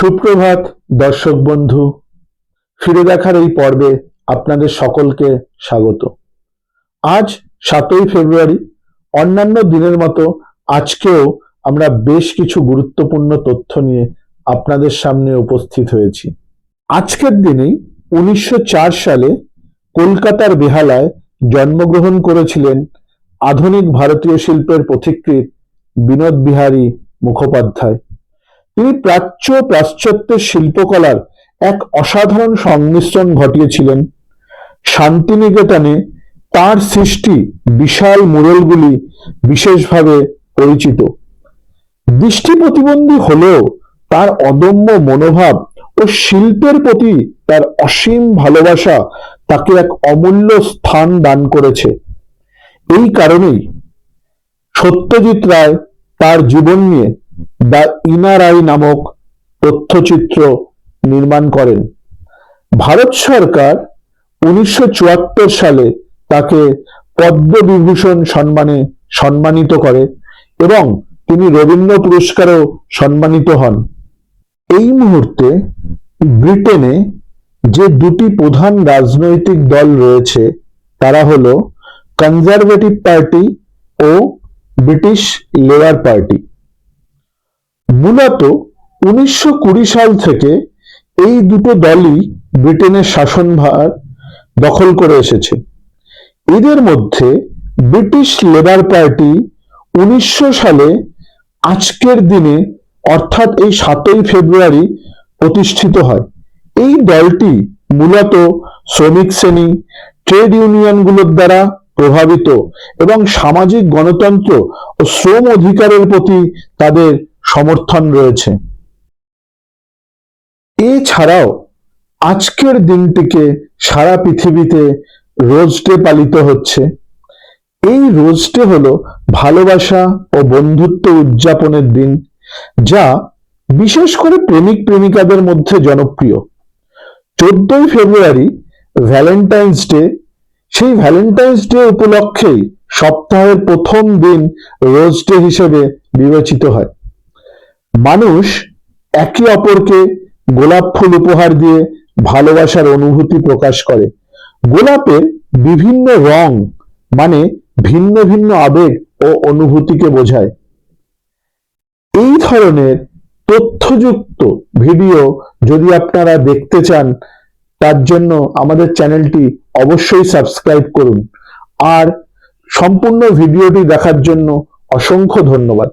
সুপ্রভাত, দর্শক বন্ধু। ফিরে দেখার এই পর্বে আপনাদের সকলকে স্বাগত। আজ সাতই ফেব্রুয়ারি, অন্যান্য দিনের মতো আজকেও আমরা বেশ কিছু গুরুত্বপূর্ণ তথ্য নিয়ে আপনাদের সামনে উপস্থিত হয়েছি। আজকের দিনেই উনিশশো চার সালে কলকাতার বেহালায় জন্মগ্রহণ করেছিলেন আধুনিক ভারতীয় শিল্পের পথিকৃৎ বিনোদ বিহারী মুখোপাধ্যায়। তিনি প্রাচ্য ও পাশ্চাত্যের শিল্পকলার এক অসাধারণ সংমিশ্রণ ঘটিয়েছিলেন। শান্তিনিকেতনে তার সৃষ্টি বিশাল মুরলগুলি বিশেষভাবে পরিচিত। দৃষ্টি প্রতিবন্ধী হলেও তার অদম্য মনোভাব ও শিল্পের প্রতি তার অসীম ভালোবাসা তাকে এক অমূল্য স্থান দান করেছে। এই কারণেই সত্যজিৎ রায় তার জীবন নিয়ে দ্য ইনার আই নামক তথ্যচিত্র নির্মাণ করেন। ভারত সরকার উনিশশো চুয়াত্তর সালে তাকে পদ্মবিভূষণ সম্মানে সম্মানিত করে এবং তিনি রবীন্দ্র পুরস্কারেও সম্মানিত হন। এই মুহূর্তে ব্রিটেনে যে দুটি প্রধান রাজনৈতিক দল রয়েছে, তারা হলো কনজারভেটিভ পার্টি ও ব্রিটিশ লেবার পার্টি। মূলত উনিশশো কুড়ি সাল থেকে এই দুটো দলই ব্রিটেনের শাসনভার দখল করে এসেছে। এদের মধ্যে ব্রিটিশ লেবার পার্টি উনিশশো সালে আজকের দিনে, অর্থাৎ এই সাতই ফেব্রুয়ারি, প্রতিষ্ঠিত হয়। এই দলটি মূলত শ্রমিক শ্রেণি, ট্রেড ইউনিয়নগুলোর দ্বারা প্রভাবিত এবং সামাজিক গণতন্ত্র ও শ্রম অধিকারের প্রতি তাদের সমর্থন রয়েছে। এছাড়াও আজকের দিনটিকে সারা পৃথিবীতে রোজ ডে পালিত হচ্ছে। এই রোজ ডে হলো ভালোবাসা ও বন্ধুত্ব উদযাপনের দিন, যা বিশেষ করে প্রেমিক প্রেমিকাদের মধ্যে জনপ্রিয়। চোদ্দই ফেব্রুয়ারি ভ্যালেন্টাইন্স ডে, সেই ভ্যালেন্টাইন্স ডে উপলক্ষেই সপ্তাহের প্রথম দিন রোজ ডে হিসেবে বিবেচিত হয়। মানুষ একে অপরকে গোলাপ ফুল উপহার দিয়ে ভালোবাসার অনুভূতি প্রকাশ করে। গোলাপের বিভিন্ন রং মানে ভিন্ন ভিন্ন আবেগ ও অনুভূতিকে বোঝায়। এই ধরনের তথ্যযুক্ত ভিডিও যদি আপনারা দেখতে চান, তার জন্য আমাদের চ্যানেলটি অবশ্যই সাবস্ক্রাইব করুন। আর সম্পূর্ণ ভিডিওটি দেখার জন্য অসংখ্য ধন্যবাদ।